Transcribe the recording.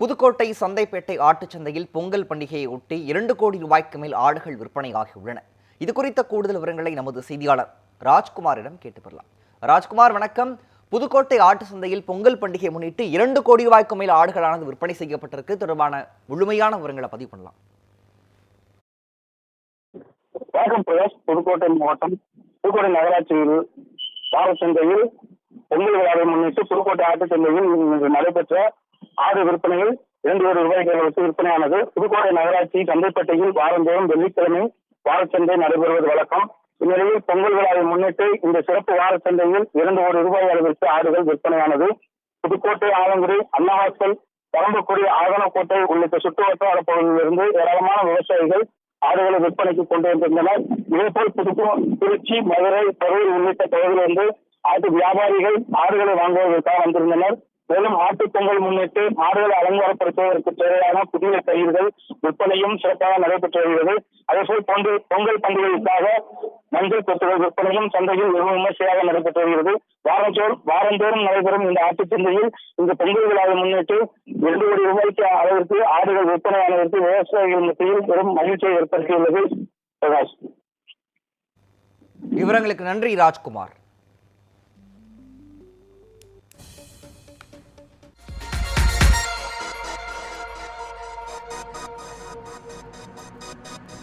புதுக்கோட்டை சந்தைப்பேட்டை ஆட்டுச் சந்தையில் பொங்கல் பண்டிகையை ஒட்டி இரண்டு கோடி ரூபாய்க்கு மேல் ஆடுகள் விற்பனையாகியுள்ளன. இது குறித்த கூடுதல் விவரங்களை நமது செய்தியாளர் ராஜ்குமாரிடம் கேட்டு பெறலாம். ராஜ்குமார் வணக்கம். புதுக்கோட்டை ஆட்டு சந்தையில் பொங்கல் பண்டிகையை முன்னிட்டு இரண்டு கோடி ரூபாய்க்கு மேல் ஆடுகளானது விற்பனை செய்யப்பட்டிருக்கு. தொடர்பான முழுமையான விவரங்களை பதிவு பண்ணலாம். வணக்கம் பிரகாஷ். புதுக்கோட்டை மாவட்டம் புதுக்கோட்டை நகராட்சியில் வாரச்சந்தையில் பொங்கல் விழாவை முன்னிட்டு புதுக்கோட்டை ஆட்டு சந்தையில் நடைபெற்ற ஆடு விற்பனையில் இரண்டு கோடி ரூபாய்களுக்கு விற்பனையானது. புதுக்கோட்டை நகராட்சி சந்தைப்பேட்டையில் வாரந்தோறும் வெள்ளிக்கிழமை வாரச்சந்தை நடைபெறுவது வழக்கம். இந்நிலையில் பொங்கல் விழாவை முன்னிட்டு இந்த சிறப்பு வாரச்சந்தையில் இரண்டு கோடி ரூபாய் அளவிற்கு ஆடுகள் விற்பனையானது. புதுக்கோட்டை ஆலங்குடி அன்னவாசல் பரம்பக்குடி ஆகனக்கோட்டை உள்ளிட்ட சுற்றுவட்டார பகுதியிலிருந்து ஏராளமான விவசாயிகள் ஆடுகளை விற்பனைக்கு கொண்டு வந்திருந்தனர். இதேபோல் புதுக்கோ திருச்சி மதுரை கரூர் உள்ளிட்ட பகுதியிலிருந்து ஆட்டு வியாபாரிகள் ஆடுகளை வாங்குவதற்காக வந்திருந்தனர். மேலும் ஆட்டுப்பொங்கல் முன்னிட்டு ஆடுகளை அலங்காரப்படுத்துவதற்கு தேவையான புதிய பயிர்கள் விற்பனையும் சிறப்பாக நடைபெற்று வருகிறது. அதேபோல் பொங்கல் பொங்கல் பண்டிகைக்காக மஞ்சள் கொத்துகள் விற்பனையும் சந்தையில் வெகு விமர்சையாக நடைபெற்று வருகிறது. வாரந்தோறும் வாரந்தோறும் நடைபெறும் இந்த ஆட்டுச் சந்தையில் இந்த பொங்கல் விழாவை முன்னிட்டு இரண்டு கோடி ரூபாய்க்கு அளவிற்கு ஆடுகள் விற்பனையானதற்கு விவசாயிகள் மத்தியில் பெரும் மகிழ்ச்சியை ஏற்படுத்தியுள்ளது பிரகாஷ். விவரங்களுக்கு நன்றி ராஜ்குமார். you